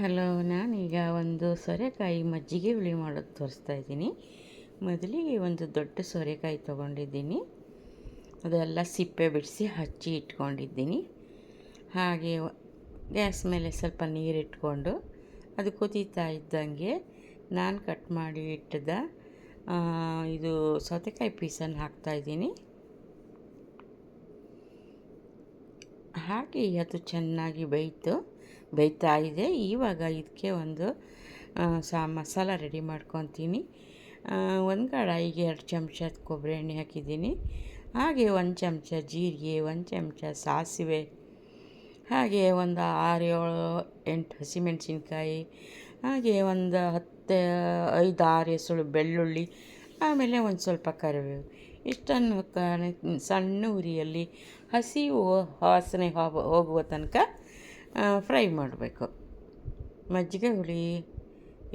Hello ನಾನೀಗ ಒಂದು ಸೋರೆಕಾಯಿ ಮಜ್ಜಿಗೆ ಹುಳಿ ಮಾಡೋದು ತೋರಿಸ್ತಾ ಇದ್ದೀನಿ. ಮೊದಲಿಗೆ ಒಂದು ದೊಡ್ಡ ಸೋರೆಕಾಯಿ ತೊಗೊಂಡಿದ್ದೀನಿ. ಅದೆಲ್ಲ ಸಿಪ್ಪೆ ಬಿಡಿಸಿ ಹಚ್ಚಿ ಇಟ್ಕೊಂಡಿದ್ದೀನಿ. ಹಾಗೆ ಗ್ಯಾಸ್ ಮೇಲೆ ಸ್ವಲ್ಪ ನೀರಿಟ್ಕೊಂಡು ಅದು ಕುದೀತಾ ಇದ್ದಂಗೆ ನಾನು ಕಟ್ ಮಾಡಿ ಇಟ್ಟದ ಇದು ಸೌತೆಕಾಯಿ ಪೀಸನ್ನು ಹಾಕ್ತಾಯಿದ್ದೀನಿ ಹಾಕಿ ಅದು ಚೆನ್ನಾಗಿ ಬೇಯ್ತು. ಬೇಯ್ತಾ ಇದೆ. ಇವಾಗ ಇದಕ್ಕೆ ಒಂದು ಸಾ, ಮಸಾಲ ರೆಡಿ ಮಾಡ್ಕೊತೀನಿ. ಒಂದು ಕಡಾಯಿಗೆ ಎರಡು ಚಮಚ ಕೊಬ್ಬರಿ ಎಣ್ಣೆ ಹಾಕಿದ್ದೀನಿ. ಹಾಗೆ ಒಂದು ಚಮಚ ಜೀರಿಗೆ, ಒಂದು ಚಮಚ ಸಾಸಿವೆ, ಹಾಗೆ ಒಂದು ಆರು ಏಳು, ಎಂಟು ಹಸಿಮೆಣಸಿನ್ಕಾಯಿ, ಹಾಗೆ ಒಂದು ಹತ್ತು, ಐದು ಆರು ಎಸಳು ಬೆಳ್ಳುಳ್ಳಿ, ಆಮೇಲೆ ಒಂದು ಸ್ವಲ್ಪ ಕರಿಬೇವು. ಇಷ್ಟನ್ನು ಸಣ್ಣ ಉರಿಯಲ್ಲಿ ಹಸಿ ವಾಸನೆ ಹೋಗುವ ತನಕ ಫ್ರೈ ಮಾಡಬೇಕು. ಮಜ್ಜಿಗೆ ಹುಳಿ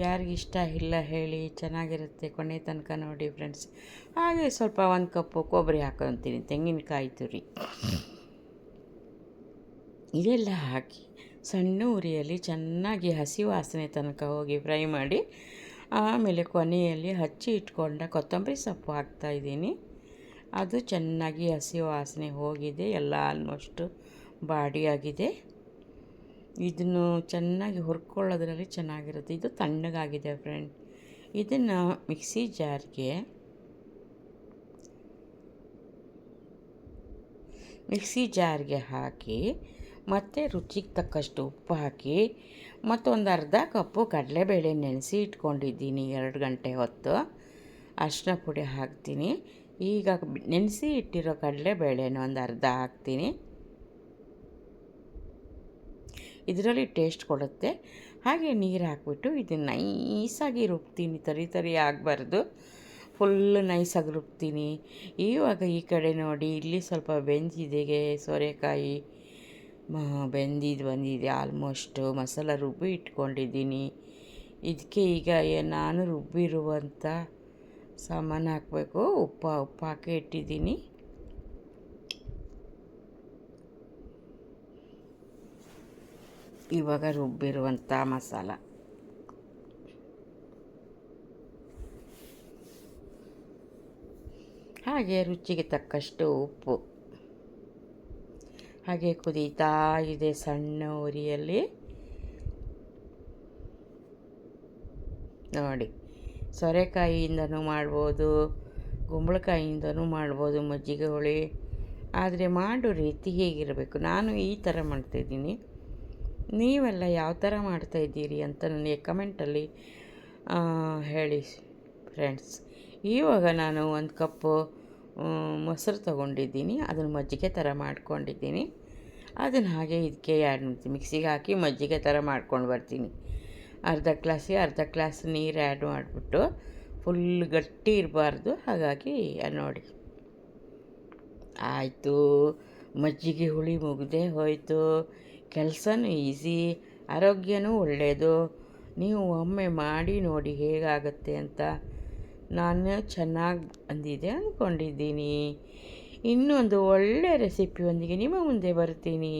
ಯಾರಿಗಿಷ್ಟ ಇಲ್ಲ ಹೇಳಿ ಚೆನ್ನಾಗಿರುತ್ತೆ ಕೊನೆ ತನಕ ನೋಡಿ ಫ್ರೆಂಡ್ಸ್ ಹಾಗೆ ಸ್ವಲ್ಪ ಒಂದು ಕಪ್ಪು ಕೊಬ್ಬರಿ ಹಾಕೊತೀನಿ, ತೆಂಗಿನಕಾಯಿ ತುರಿ. ಇದೆಲ್ಲ ಹಾಕಿ ಸಣ್ಣ ಉರಿಯಲ್ಲಿ ಚೆನ್ನಾಗಿ ಹಸಿ ವಾಸನೆ ತನಕ ಹೋಗಿ ಫ್ರೈ ಮಾಡಿ, ಆಮೇಲೆ ಕೊನೆಯಲ್ಲಿ ಹಚ್ಚಿ ಇಟ್ಕೊಂಡ ಕೊತ್ತಂಬರಿ ಸೊಪ್ಪು ಹಾಕ್ತಾಯಿದ್ದೀನಿ ಅದು ಚೆನ್ನಾಗಿ ಹಸಿ ವಾಸನೆ ಹೋಗಿದೆ, ಎಲ್ಲ ಆಲ್ಮೋಸ್ಟು ಬಾಡಿಯಾಗಿದೆ. ಇದನ್ನು ಚೆನ್ನಾಗಿ ಹುರ್ಕೊಳ್ಳೋದ್ರಲ್ಲಿ ಚೆನ್ನಾಗಿರುತ್ತೆ. ಇದು ತಣ್ಣಗಾಗಿದೆ ಫ್ರೆಂಡ್ ಇದನ್ನು ಮಿಕ್ಸಿ ಜಾರ್ಗೆ ಮಿಕ್ಸಿ ಜಾರ್ಗೆ ಹಾಕಿ ಮತ್ತು ರುಚಿಗೆ ತಕ್ಕಷ್ಟು ಉಪ್ಪು ಹಾಕಿ ಮತ್ತೊಂದು ಅರ್ಧ ಕಪ್ಪು ಕಡಲೆಬೇಳೆ ನೆನೆಸಿ ಇಟ್ಕೊಂಡಿದ್ದೀನಿ ಎರಡು ಗಂಟೆ ಹೊತ್ತು. ಅರಿಶಿನ ಪುಡಿ ಹಾಕ್ತೀನಿ. ಈಗ ನೆನೆಸಿ ಇಟ್ಟಿರೋ ಕಡಲೆಬೇಳೆನ ಒಂದು ಅರ್ಧ ಹಾಕ್ತೀನಿ. ಇದರಲ್ಲಿ ಟೇಸ್ಟ್ ಕೊಡುತ್ತೆ. ಹಾಗೆ ನೀರು ಹಾಕ್ಬಿಟ್ಟು ಇದು ನೈಸಾಗಿ ರುಬ್ತೀನಿ. ತರಿ ತರಿ ಆಗಬಾರ್ದು. ಫುಲ್ ನೈಸಾಗಿ ರುಬ್ತೀನಿ. ಇವಾಗ ಈ ಕಡೆ ನೋಡಿ, ಇಲ್ಲಿ ಸ್ವಲ್ಪ ಬೆಂದಿದೆ ಸೋರೆಕಾಯಿ. ಬೆಂದಿದ್ದು ಬಂದಿದೆ ಆಲ್ಮೋಸ್ಟು ಮಸಾಲ ರುಬ್ಬಿ ಇಟ್ಕೊಂಡಿದ್ದೀನಿ. ಇದಕ್ಕೆ ಈಗ ನಾನು ರುಬ್ಬಿರುವಂಥ ಸಾಮಾನು ಹಾಕಬೇಕು. ಉಪ್ಪು ಉಪ್ಪು ಹಾಕಿ ಇಟ್ಟಿದ್ದೀನಿ. ಇವಾಗ ರುಬ್ಬಿರುವಂಥ ಮಸಾಲ. ಹಾಗೆ ರುಚಿಗೆ ತಕ್ಕಷ್ಟು ಉಪ್ಪು. ಹಾಗೆ ಕುದೀತಾ ಇದೆ ಸಣ್ಣ ಉರಿಯಲ್ಲಿ. ನೋಡಿ, ಸೊರೆಕಾಯಿಯಿಂದನೂ ಮಾಡ್ಬೋದು ಕುಂಬಳಕಾಯಿಯಿಂದನೂ ಮಾಡ್ಬೋದು, ಮಜ್ಜಿಗೆ ಹುಳಿ. ಆದರೆ ಮಾಡೋ ರೀತಿ ಹೇಗಿರಬೇಕು. ನಾನು ಈ ಥರ ಮಾಡ್ತಾಯಿದ್ದೀನಿ ನೀವೆಲ್ಲ ಯಾವ ಥರ ಮಾಡ್ತಾಯಿದ್ದೀರಿ ಅಂತ ನನಗೆ ಕಮೆಂಟಲ್ಲಿ ಹೇಳಿ ಫ್ರೆಂಡ್ಸ್ ಇವಾಗ ನಾನು ಒಂದು ಕಪ್ಪು ಮೊಸರು ತಗೊಂಡಿದ್ದೀನಿ. ಅದನ್ನು ಮಜ್ಜಿಗೆ ಥರ ಮಾಡ್ಕೊಂಡಿದ್ದೀನಿ. ಅದನ್ನು ಹಾಗೆ ಇದಕ್ಕೆ ಆ್ಯಡ್ ಮಾಡ್ತೀನಿ ಮಿಕ್ಸಿಗೆ ಹಾಕಿ ಮಜ್ಜಿಗೆ ಥರ ಮಾಡ್ಕೊಂಡು ಬರ್ತೀನಿ. ಅರ್ಧ ಗ್ಲಾಸಿಗೆ ಅರ್ಧ ಗ್ಲಾಸ್ ನೀರು ಆ್ಯಡ್ ಮಾಡಿಬಿಟ್ಟು ಫುಲ್ ಗಟ್ಟಿ ಇರಬಾರ್ದು. ಹಾಗಾಗಿ ನೋಡಿ. ಆಯಿತು. ಮಜ್ಜಿಗೆ ಹುಳಿ ಮುಗ್ದೇ ಹೋಯಿತು. ಕೆಲಸನೂ ಈಸಿ, ಆರೋಗ್ಯನೂ ಒಳ್ಳೆಯದು ನೀವು ಒಮ್ಮೆ ಮಾಡಿ ನೋಡಿ ಹೇಗಾಗುತ್ತೆ ಅಂತ ನಾನು ಚೆನ್ನಾಗಿ ಬಂದಿದೆ ಅಂದ್ಕೊಂಡಿದ್ದೀನಿ ಇನ್ನೊಂದು ಒಳ್ಳೆಯ ರೆಸಿಪಿಯೊಂದಿಗೆ ನಿಮ್ಮ ಮುಂದೆ ಬರ್ತೀನಿ.